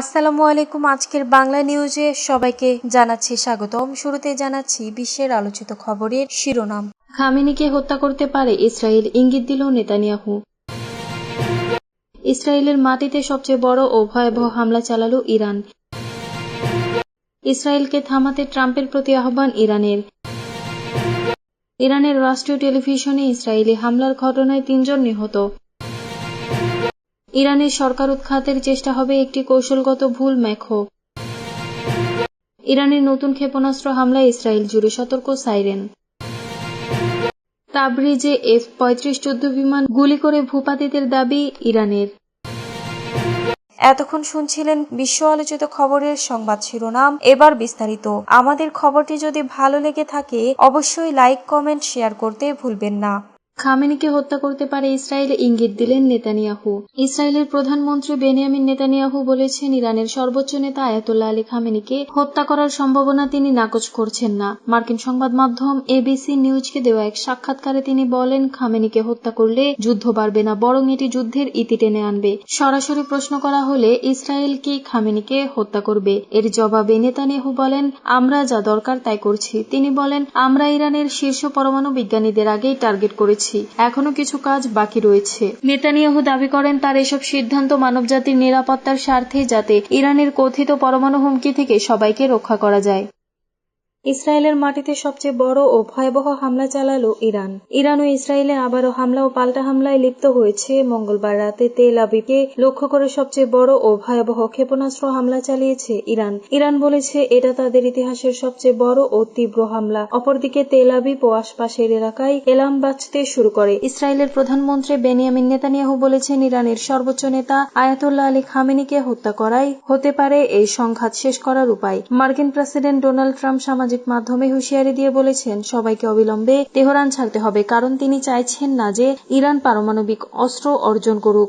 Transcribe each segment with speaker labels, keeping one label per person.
Speaker 1: আসসালামু আলাইকুম আজকের বাংলা নিউজে সবাইকে জানাচ্ছি স্বাগতম শুরুতে জানাচ্ছি বিশ্বের আলোচিত খবরের শিরোনাম খামিনিকে হত্যা করতে পারে ইসরায়েল ইঙ্গিত দিল নেতানিয়াহু ইসরায়েলের মাটিতে সবচেয়ে বড় ও ভয়াবহ হামলা চালাল ইরান ইসরায়েলকে থামাতে ট্রাম্পের প্রতি আহ্বান ইরানের ইরানের রাষ্ট্রীয় টেলিভিশনে ইসরায়েলি হামলার ঘটনায় তিনজন নিহত ইরানের সরকার উৎখাতের চেষ্টা হবে একটি কৌশলগত ভুল ম্যাখো ইরানের নতুন ক্ষেপণাস্ত্র হামলায় ইসরায়েল জুড়ে সতর্ক সাইরেন তাবরিজে এফ পঁয়ত্রিশ যুদ্ধ বিমান গুলি করে ভূপাতিতের দাবি ইরানের এতক্ষণ শুনছিলেন বিশ্ব আলোচিত খবরের সংবাদ শিরোনাম এবার বিস্তারিত আমাদের খবরটি যদি ভালো লেগে থাকে অবশ্যই লাইক কমেন্ট শেয়ার করতে ভুলবেন না খামেনিকে হত্যা করতে পারে ইসরায়েল ইঙ্গিত দিলেন নেতানিয়াহু ইসরায়েলের প্রধানমন্ত্রী বেনিয়ামিন নেতানিয়াহু বলেছেন ইরানের সর্বোচ্চ নেতা আয়াতুল্লাহ আলী খামেনিকে হত্যা করার সম্ভাবনা তিনি নাকচ করছেন না মার্কিন সংবাদ মাধ্যম এবিসি নিউজকে দেওয়া এক সাক্ষাৎকারে তিনি বলেন খামেনিকে হত্যা করলে যুদ্ধ বাড়বে না বরং এটি যুদ্ধের ইতি টেনে আনবে সরাসরি প্রশ্ন করা হলে ইসরায়েল কি খামেনিকে হত্যা করবে এর জবাবে নেতানিয়াহু বলেন আমরা যা দরকার তাই করছি তিনি বলেন আমরা ইরানের শীর্ষ পরমাণু বিজ্ঞানীদের আগেই টার্গেট করেছি করেছি এখনো কিছু কাজ বাকি রয়েছে নেতানিয়াহু দাবি করেন তার এসব সিদ্ধান্ত মানবজাতির নিরাপত্তার স্বার্থে যাতে ইরানের কথিত পরমাণু হুমকি থেকে সবাইকে রক্ষা করা যায় ইসরায়েলের মাটিতে সবচেয়ে বড় ও ভয়াবহ হামলা চালাল ইরান ইরান ও ইসরায়েলে আবারও হামলা ও পাল্টা হামলায় লিপ্ত হয়েছে মঙ্গলবার রাতে তেল আবিবকে লক্ষ্য করে সবচেয়ে বড় ও ভয়াবহ ক্ষেপণাস্ত্র হামলা চালিয়েছে ইরান ইরান বলেছে এটা তাদের ইতিহাসের সবচেয়ে বড় ও তীব্র হামলা অপরদিকে তেল আবিব ও আশপাশের এলাকায় এলাম বাঁচতে শুরু করে ইসরায়েলের প্রধানমন্ত্রী বেনিয়ামিন নেতানিয়াহু বলেছেন ইরানের সর্বোচ্চ নেতা আয়াতুল্লাহ আলী খামেনিকে হত্যা করাই হতে পারে এই সংঘাত শেষ করার উপায় মার্কিন প্রেসিডেন্ট ডোনাল্ড ট্রাম্প সামাজিক সামাজিক মাধ্যমে হুঁশিয়ারি দিয়ে বলেছেন সবাইকে অবিলম্বে তেহরান ছাড়তে হবে কারণ তিনি চাইছেন না যে ইরান পারমাণবিক অস্ত্র অর্জন করুক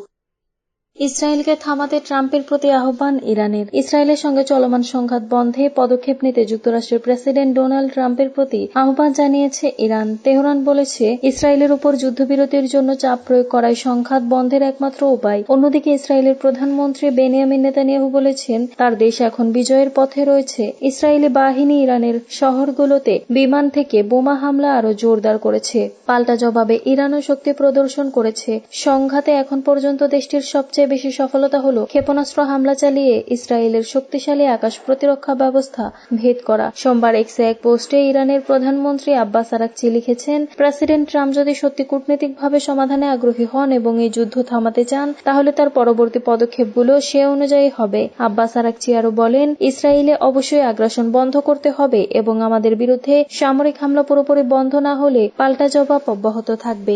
Speaker 1: ইসরায়েলকে থামাতে ট্রাম্পের প্রতি আহ্বান ইরানের ইসরায়েলের সঙ্গে চলমান সংঘাত বন্ধে পদক্ষেপ নিতে যুক্তরাষ্ট্রের প্রেসিডেন্ট ডোনাল্ড ট্রাম্পের প্রতি আহ্বান জানিয়েছে ইরান তেহরান বলেছে ইসরায়েলের উপর যুদ্ধবিরতির জন্য চাপ প্রয়োগ করাই সংঘাত বন্ধের একমাত্র উপায় অন্যদিকে ইসরায়েলের প্রধানমন্ত্রী বেনিয়ামিন নেতানিয়াহু বলেছেন তার দেশ এখন বিজয়ের পথে রয়েছে ইসরায়েলি বাহিনী ইরানের শহরগুলোতে বিমান থেকে বোমা হামলা আরও জোরদার করেছে পাল্টা জবাবে ইরানও শক্তি প্রদর্শন করেছে সংঘাতে এখন পর্যন্ত দেশটির সবচেয়ে সবচেয়ে বেশি সফলতা হল ক্ষেপণাস্ত্র হামলা চালিয়ে ইসরায়েলের শক্তিশালী আকাশ প্রতিরক্ষা ব্যবস্থা ভেদ করা সোমবার একশো এক পোস্টে ইরানের প্রধানমন্ত্রী আব্বাস আরাকচি লিখেছেন প্রেসিডেন্ট ট্রাম্প যদি সত্যি কূটনৈতিকভাবে সমাধানে আগ্রহী হন এবং এই যুদ্ধ থামাতে চান তাহলে তার পরবর্তী পদক্ষেপগুলো সে অনুযায়ী হবে আব্বাস আরাকচি আরও বলেন ইসরায়েলে অবশ্যই আগ্রাসন বন্ধ করতে হবে এবং আমাদের বিরুদ্ধে সামরিক হামলা পুরোপুরি বন্ধ না হলে পাল্টা জবাব অব্যাহত থাকবে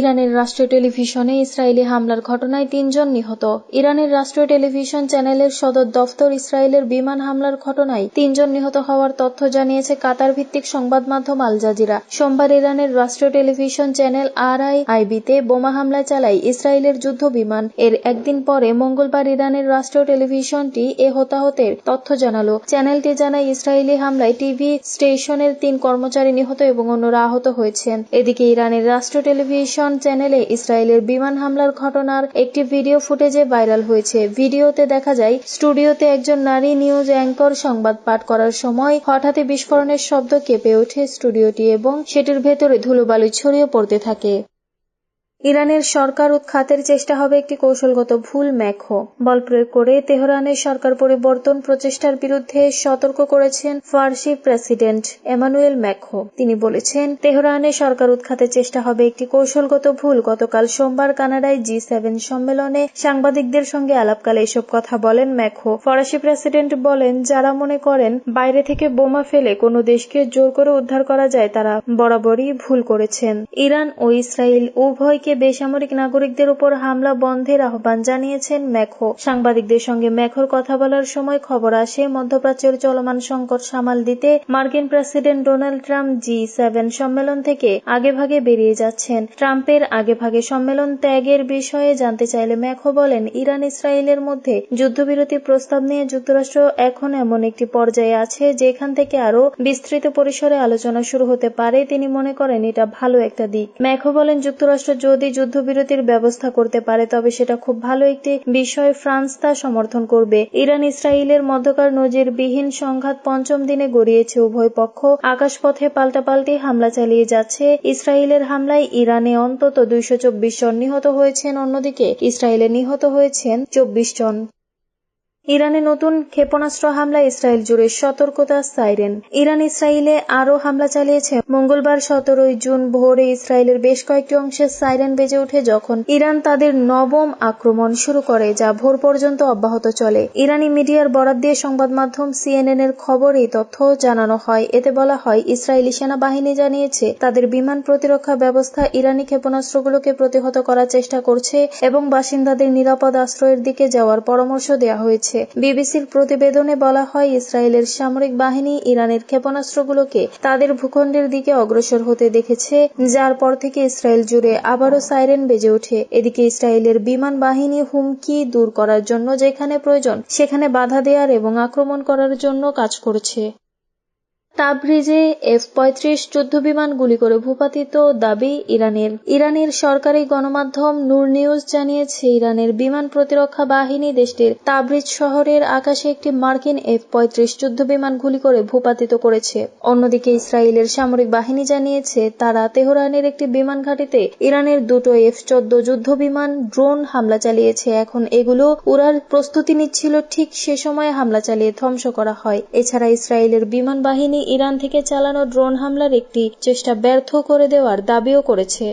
Speaker 1: ইরানের রাষ্ট্রীয় টেলিভিশনে ইসরায়েলি হামলার ঘটনায় তিনজন নিহত ইরানের রাষ্ট্রীয় টেলিভিশন চ্যানেলের সদর দফতর ইসরায়েলের বিমান হামলার ঘটনায় তিনজন নিহত হওয়ার তথ্য জানিয়েছে কাতার ভিত্তিক সংবাদ মাধ্যম আল জাজিরা সোমবার ইরানের রাষ্ট্রীয় টেলিভিশন চ্যানেল আর আই আইবিতে বোমা হামলা চালায় ইসরায়েলের যুদ্ধ বিমান এর একদিন পরে মঙ্গলবার ইরানের রাষ্ট্রীয় টেলিভিশনটি এ হতাহতের তথ্য জানালো চ্যানেলটি জানায় ইসরায়েলি হামলায় টিভি স্টেশনের তিন কর্মচারী নিহত এবং অন্যরা আহত হয়েছেন এদিকে ইরানের রাষ্ট্রীয় টেলিভিশন টেলিভিশন চ্যানেলে ইসরায়েলের বিমান হামলার ঘটনার একটি ভিডিও ফুটেজে ভাইরাল হয়েছে ভিডিওতে দেখা যায় স্টুডিওতে একজন নারী নিউজ অ্যাঙ্কর সংবাদ পাঠ করার সময় হঠাৎই বিস্ফোরণের শব্দ কেঁপে ওঠে স্টুডিওটি এবং সেটির ভেতরে ধুলোবালি ছড়িয়ে পড়তে থাকে ইরানের সরকার উৎখাতের চেষ্টা হবে একটি কৌশলগত ভুল ম্যাখো বল প্রয়োগ করে তেহরানের সরকার পরিবর্তন প্রচেষ্টার বিরুদ্ধে সতর্ক করেছেন ফার্সি প্রেসিডেন্ট এমানুয়েল ম্যাখো তিনি বলেছেন তেহরানের সরকার উৎখাতের চেষ্টা হবে একটি কৌশলগত ভুল গতকাল সোমবার কানাডায় জি সেভেন সম্মেলনে সাংবাদিকদের সঙ্গে আলাপকালে এসব কথা বলেন ম্যাখো ফরাসি প্রেসিডেন্ট বলেন যারা মনে করেন বাইরে থেকে বোমা ফেলে কোনো দেশকে জোর করে উদ্ধার করা যায় তারা বরাবরই ভুল করেছেন ইরান ও ইসরায়েল উভয়কে থেকে বেসামরিক নাগরিকদের উপর হামলা বন্ধের আহ্বান জানিয়েছেন ম্যাখো সাংবাদিকদের সঙ্গে ম্যাখোর কথা বলার সময় খবর আসে মধ্যপ্রাচ্যের চলমান সংকট সামাল দিতে মার্কিন president Donald Trump G seven সম্মেলন থেকে আগেভাগে বেরিয়ে যাচ্ছেন ট্রাম্পের আগেভাগে সম্মেলন ত্যাগের বিষয়ে জানতে চাইলে ম্যাখো বলেন ইরান ইসরায়েলের মধ্যে যুদ্ধবিরতি প্রস্তাব নিয়ে যুক্তরাষ্ট্র এখন এমন একটি পর্যায়ে আছে যেখান থেকে আরও বিস্তৃত পরিসরে আলোচনা শুরু হতে পারে তিনি মনে করেন এটা ভালো একটা দিক ম্যাখো বলেন যুক্তরাষ্ট্র যদি যদি যুদ্ধবিরতির ব্যবস্থা করতে পারে তবে সেটা খুব ভালো একটি বিষয় ফ্রান্স তা সমর্থন করবে ইরান ইসরায়েলের মধ্যকার নজির বিহীন সংঘাত পঞ্চম দিনে গড়িয়েছে উভয় পক্ষ আকাশপথে পাল্টাপাল্টি হামলা চালিয়ে যাচ্ছে ইসরায়েলের হামলায় ইরানে অন্তত দুইশো জন নিহত হয়েছেন অন্যদিকে ইসরায়েলে নিহত হয়েছেন চব্বিশ জন ইরানে নতুন ক্ষেপণাস্ত্র হামলা ইসরায়েল জুড়ে সতর্কতা সাইরেন ইরান ইসরায়েলে আরও হামলা চালিয়েছে মঙ্গলবার সতেরোই জুন ভোরে ইসরায়েলের বেশ কয়েকটি অংশে সাইরেন বেজে ওঠে যখন ইরান তাদের নবম আক্রমণ শুরু করে যা ভোর পর্যন্ত অব্যাহত চলে ইরানি মিডিয়ার বরাদ দিয়ে সংবাদ মাধ্যম সিএনএন এর খবর এই তথ্য জানানো হয় এতে বলা হয় ইসরায়েলি সেনাবাহিনী জানিয়েছে তাদের বিমান প্রতিরক্ষা ব্যবস্থা ইরানি ক্ষেপণাস্ত্রগুলোকে প্রতিহত করার চেষ্টা করছে এবং বাসিন্দাদের নিরাপদ আশ্রয়ের দিকে যাওয়ার পরামর্শ দেওয়া হয়েছে হয়েছে বিবিসির প্রতিবেদনে বলা হয় ইসরায়েলের সামরিক বাহিনী ইরানের ক্ষেপণাস্ত্রগুলোকে তাদের ভূখণ্ডের দিকে অগ্রসর হতে দেখেছে যার পর থেকে ইসরায়েল জুড়ে আবারও সাইরেন বেজে ওঠে এদিকে ইসরায়েলের বিমান বাহিনী হুমকি দূর করার জন্য যেখানে প্রয়োজন সেখানে বাধা দেয়ার এবং আক্রমণ করার জন্য কাজ করছে তাবরিজে এফ পঁয়ত্রিশ বিমান গুলি করে ভূপাতিত দাবি ইরানের ইরানের সরকারি গণমাধ্যম নূর নিউজ জানিয়েছে ইরানের বিমান প্রতিরক্ষা বাহিনী দেশটির তাবরিজ শহরের আকাশে একটি মার্কিন এফ পঁয়ত্রিশ বিমান গুলি করে ভূপাতিত করেছে অন্যদিকে ইসরায়েলের সামরিক বাহিনী জানিয়েছে তারা তেহরানের একটি বিমান ঘাঁটিতে ইরানের দুটো এফ চোদ্দ যুদ্ধ বিমান ড্রোন হামলা চালিয়েছে এখন এগুলো উড়ার প্রস্তুতি নিচ্ছিল ঠিক সে সময় হামলা চালিয়ে ধ্বংস করা হয় এছাড়া ইসরায়েলের বিমান বাহিনী ইরান থেকে চালানো ড্রোন হামলার একটি চেষ্টা ব্যর্থ করে দেওয়ার দাবিও করেছে